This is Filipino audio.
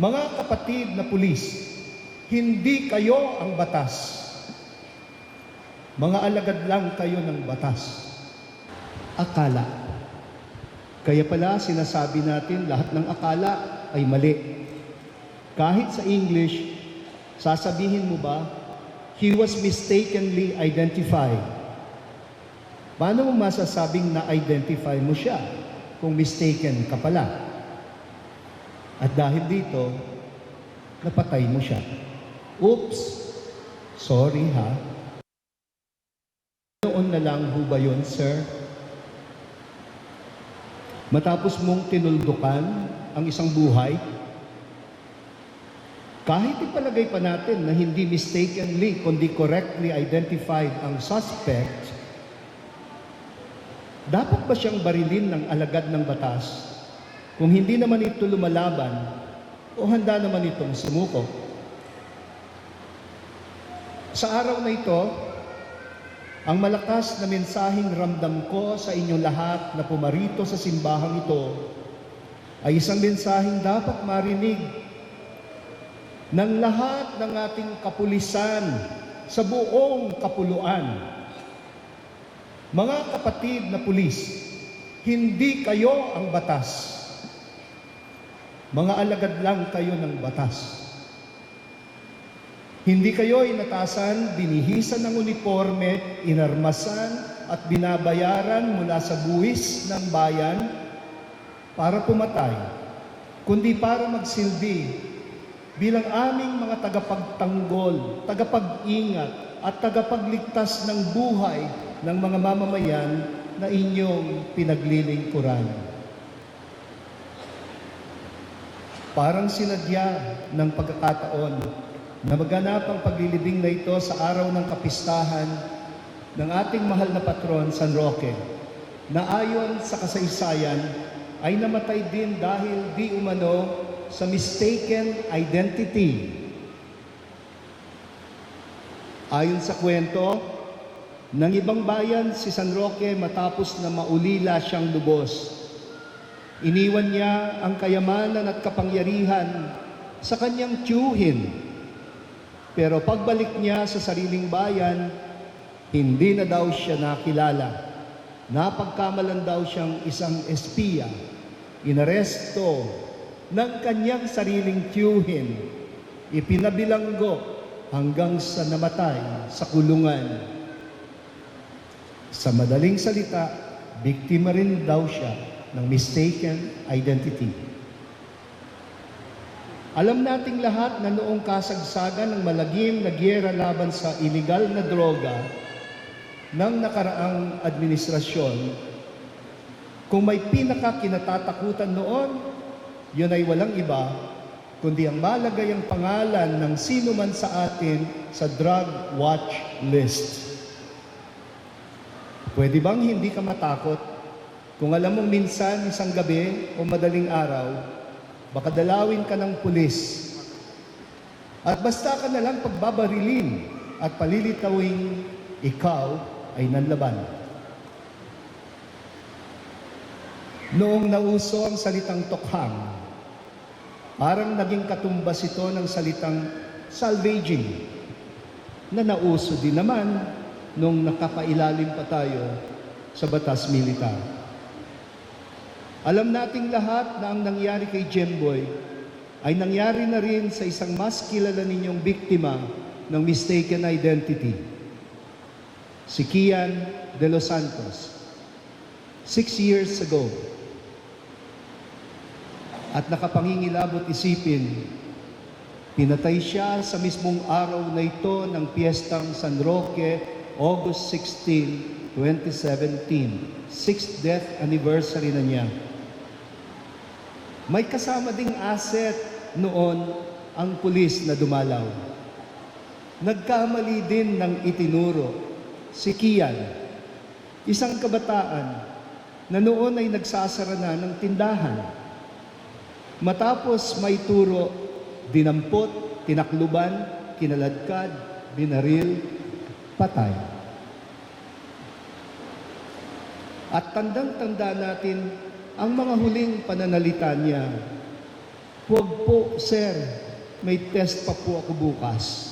Mga kapatid na pulis, hindi kayo ang batas. Mga alagad lang kayo ng batas. Akala. Kaya pala sinasabi natin lahat ng akala ay mali. Kahit sa English, sasabihin mo ba, he was mistakenly identified. Paano mo masasabing na-identify mo siya kung mistaken ka pala? At dahil dito, napatay mo siya. Oops! Sorry ha. Noon na lang ho ba yun, sir? Matapos mong tinuldukan ang isang buhay, kahit ipalagay pa natin na hindi mistakenly kundi correctly identified ang suspect, dapat ba siyang barilin ng alagad ng batas kung hindi naman ito lumalaban o handa naman itong sumuko? Sa araw na ito, ang malakas na mensaheng ramdam ko sa inyong lahat na pumarito sa simbahang ito ay isang mensaheng dapat marinig ng lahat ng ating kapulisan sa buong kapuluan. Mga kapatid na pulis, hindi kayo ang batas. Mga alagad lang kayo ng batas. Hindi kayo inatasan, binihisan ng uniforme, inarmasan at binabayaran mula sa buwis ng bayan para pumatay, kundi para magsilbi bilang aming mga tagapagtanggol, tagapag-ingat at tagapagligtas ng buhay ng mga mamamayan na inyong pinaglilingkuran. Parang sinadya ng pagkakataon na maganap ang paglilibing na ito sa araw ng kapistahan ng ating mahal na patron, San Roque, na ayon sa kasaysayan ay namatay din dahil di umano sa mistaken identity. Ayon sa kwento, ng ibang bayan si San Roque matapos na maulila siyang lubos. Iniwan niya ang kayamanan at kapangyarihan sa kanyang tiyuhin. Pero pagbalik niya sa sariling bayan, hindi na daw siya nakilala. Napagkamalan daw siyang isang espiya. Inaresto ng kanyang sariling tiyuhin. Ipinabilanggo hanggang sa namatay sa kulungan. Sa madaling salita, biktima rin daw siya ng mistaken identity. Alam nating lahat na noong kasagsagan ng malagim na gyera laban sa illegal na droga ng nakaraang administrasyon, kung may pinaka-kinatatakutan noon, yun ay walang iba, kundi ang malagayang pangalan ng sino man sa atin sa drug watch list. Pwede bang hindi ka matakot kung alam mong minsan isang gabi o madaling araw, baka dalawin ka ng pulis at basta ka na lang pagbabarilin at palilitawing ikaw ay nanlaban. Noong nauso ang salitang tokhang, parang naging katumbas ito ng salitang salvaging na nauso din naman nung nakapailalim pa tayo sa batas militar. Alam nating lahat na ang nangyari kay Jemboy ay nangyari na rin sa isang mas kilala ninyong biktima ng mistaken identity. Si Kian De Los Santos. Six years ago. At nakapangingilabot isipin, pinatay siya sa mismong araw na ito ng piyestang San Roque, August 16, 2017. Sixth death anniversary na niya. May kasama ding asset noon ang pulis na dumalaw. Nagkamali din ng itinuro si Kian, isang kabataan na noon ay nagsasara na ng tindahan. Matapos may turo, dinampot, tinakluban, kinaladkad, binaril, patay. At tandang-tanda natin ang mga huling pananalita niya Huwag po, sir. May test pa po ako bukas.